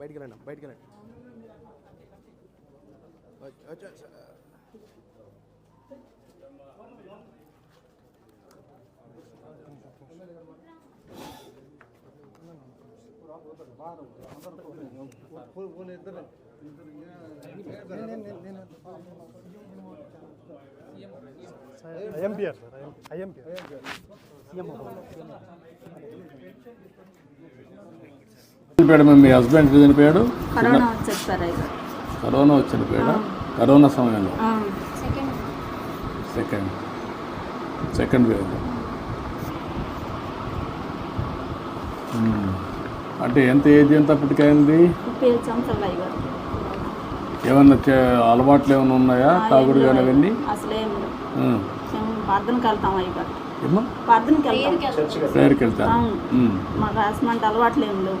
బయటికి వెళ్ళండి బయటికి వెళ్ళండి ఐఎంపిఆర్ సార్ ఐఎంపిఆర్. చనిపోయాడు మీ హస్బెండ్ చనిపోయాడు? కరోనా వచ్చేది సార్ అయితే. కరోనా వచ్చి చనిపోయాడా? కరోనా సమయంలో? సెకండ్. సెకండ్ సెకండ్ వేవ్ అంటే ఎంత ఏజ్ ఎంత అప్పటికైంది? ఏమన్నా అలవాట్లు ఏమైనా ఉన్నాయా? తాగుడు కానీ అవన్నీ? అసలు ప్రార్థనకి వెళ్తాం అయ్యారు ప్రార్థనకి వెళ్తాం. ప్రేయర్కి వెళ్తాను అవును. ఉమ్. మాకు అసమంటే అలవాట్లు ఏం లేవు.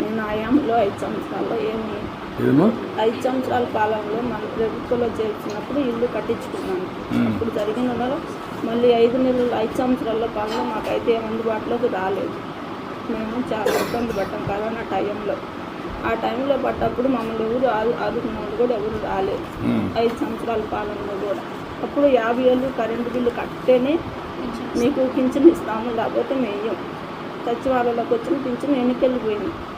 నేను ఆయాంలో ఐదు సంవత్సరాల్లో ఏమి ఐదు సంవత్సరాల కాలంలో మన ప్రభుత్వంలో చేర్చినప్పుడు ఇల్లు కట్టించుకున్నాను. అప్పుడు జరిగిన మళ్ళీ ఐదు నెలలు ఐదు సంవత్సరాల కాలంలో మాకైతే అందుబాటులోకి రాలేదు. మేము చాలా ఇబ్బంది పడ్డాం కరోనా టైంలో. ఆ టైంలో పడ్డప్పుడు మమ్మల్ని ఎవరు ఆదు ఆదుకున్న వాళ్ళు కూడా ఎవరు రాలేదు. ఐదు సంవత్సరాల పాలనలో కూడా. అప్పుడు యాభై ఏళ్ళు కరెంటు బిల్లు కట్టేనే మీకు పింఛన్ ఇస్తాము లేకపోతే మేయం. సచివాలయంలోకి వచ్చిన పింఛన్ ఎన్నికెళ్ళిపోయింది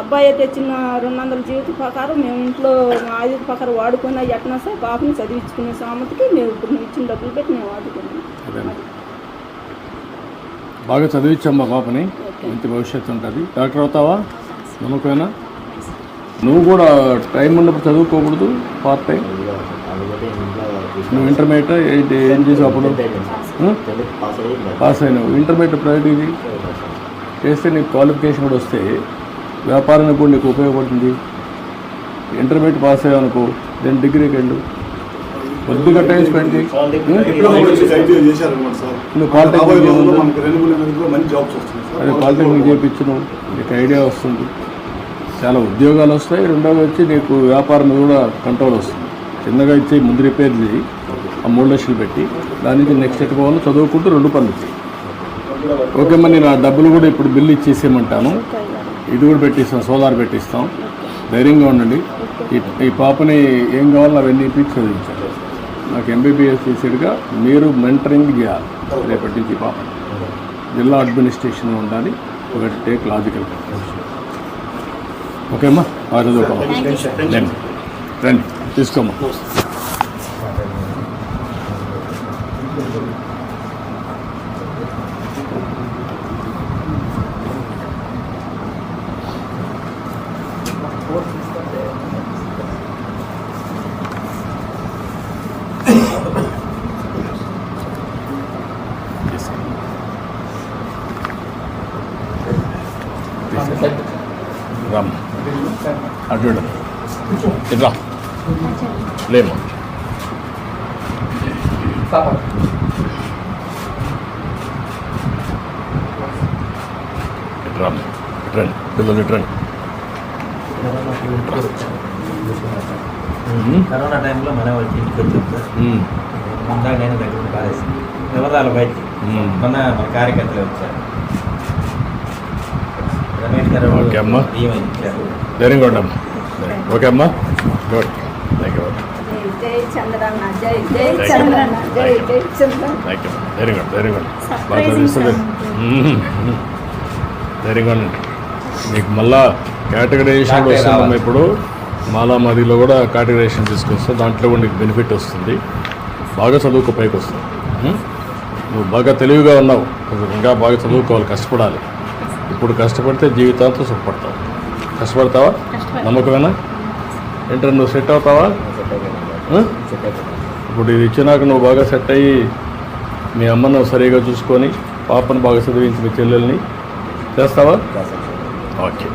అబ్బాయి తెచ్చిన రెండు వందల జీవిత ప్రకారం మేము ఇంట్లో మా ఆయుధ ప్రకారం వాడుకొని అవి ఎట్లా సార్ పాపని చదివించుకునే సామతికి మేము ఇప్పుడు ఇచ్చిన డబ్బులు పెట్టి మేము వాడుకున్నాం. బాగా చదివించమ్మా పాపని మంచి భవిష్యత్తు ఉంటుంది. డాక్టర్ అవుతావా? నమ్మకమేనా? నువ్వు కూడా టైం ఉన్నప్పుడు చదువుకోకూడదు? పార్ట్ టైం నువ్వు ఇంటర్మీడియట్ ఏంటి ఏం చేసావు అప్పుడు? పాస్ అయినావు. ఇంటర్మీడియట్ ప్రైవేట్ ఇది చేస్తే నీకు క్వాలిఫికేషన్ కూడా వస్తే వ్యాపారానికి కూడా నీకు ఉపయోగపడుతుంది. ఇంటర్మీడియట్ పాస్ అయ్యావు అనుకో దెన్ డిగ్రీకి వెళ్ళు. కొద్దిగా టైం స్పెండ్ చేయి. డిప్లొమా కూడా చేసి ఐటీఐ చేశారన్నమాట సార్. నువ్వు పాలిటెక్నిక్ పాలిటెక్నిక్ చేయించను. నీకు ఐడియా వస్తుంది. చాలా ఉద్యోగాలు వస్తాయి. రెండోది వచ్చి నీకు వ్యాపారం కూడా కంట్రోల్ వస్తుంది. చిన్నగా ఇచ్చి ముందు రిపేర్ చేయి. ఆ మూడు లక్షలు పెట్టి. దాని నుంచి నెక్స్ట్ ఎట్ పోవాలి చదువుకుంటూ రెండు పనులు చేయి. ఓకే. అమ్మా నేను ఆ డబ్బులు కూడా ఇప్పుడు బిల్లు ఇచ్చేసేయమంటాను. ఇది కూడా పెట్టిస్తాం సోలార్ పెట్టిస్తాం. ధైర్యంగా ఉండండి. ఈ పాపని ఏం కావాలో అవన్నీ ఇప్పించి చదివించాలి. నాకు ఎంబీబీఎస్ చేసేట్టుగా మీరు మెంటరింగ్ చేయాలి రేపటి నుంచి ఈ పాపని. జిల్లా అడ్మినిస్ట్రేషన్ ఉండాలి. ఒకటి టేక్ లాజికల్ ఓకే అమ్మా? బాగా చదువుకోమ్మా రండి. రండి. తీసుకోమ్మా. రామ్ అటు వెళ్ళు. ఇటు రా లేమ్మా ఇటు రామ్ రండి పిల్లలు రండి కరోనా టైంలో మన ఇంటికి వచ్చాం సార్ ఉమ్. ముందాక నేను దగ్గర పారేసింది. వివరాలు బయటికి. మ్మ్. మొన్న మన కార్యకర్తలు వచ్చారు. రమేష్ గారు ఓకే అమ్మా. ధైర్యంగా ఉండమ్మా ఓకే అమ్మా. గుడ్ థ్యాంక్ యూ జై జై చంద్రన్న జై జై చంద్రన్న జై జై చంద్రన్న. థ్యాంక్ యూ ధైర్యంగా ఉండు, ధైర్యంగా ఉండు. బాగా. ధైర్యంగా ఉండండి మీకు మళ్ళా కేటగరైజేషన్ వస్తుందమ్మా. ఇప్పుడు. మాలా మదిలో కూడా కేటగరైజేషన్ తీసుకొస్తే దాంట్లో కూడా నీకు బెనిఫిట్ వస్తుంది. బాగా చదువుకో పైకి వస్తావు ఉం? నువ్వు బాగా తెలివిగా ఉన్నావు. కొంచెం ఇంకా బాగా చదువుకోవాలి కష్టపడాలి. ఇప్పుడు కష్టపడితే జీవితాంతం సుఖపడతావు. కష్టపడతావా? నమ్మకమేనా? ఏంటంటే నువ్వు సెట్ అవుతావా? ఇప్పుడు ఇది ఇచ్చినాక నువ్వు బాగా సెట్ అయ్యి మీ అమ్మను సరిగా చూసుకొని పాపను బాగా చదివించి మీ చెల్లెల్ని చేస్తావా? ఓకే.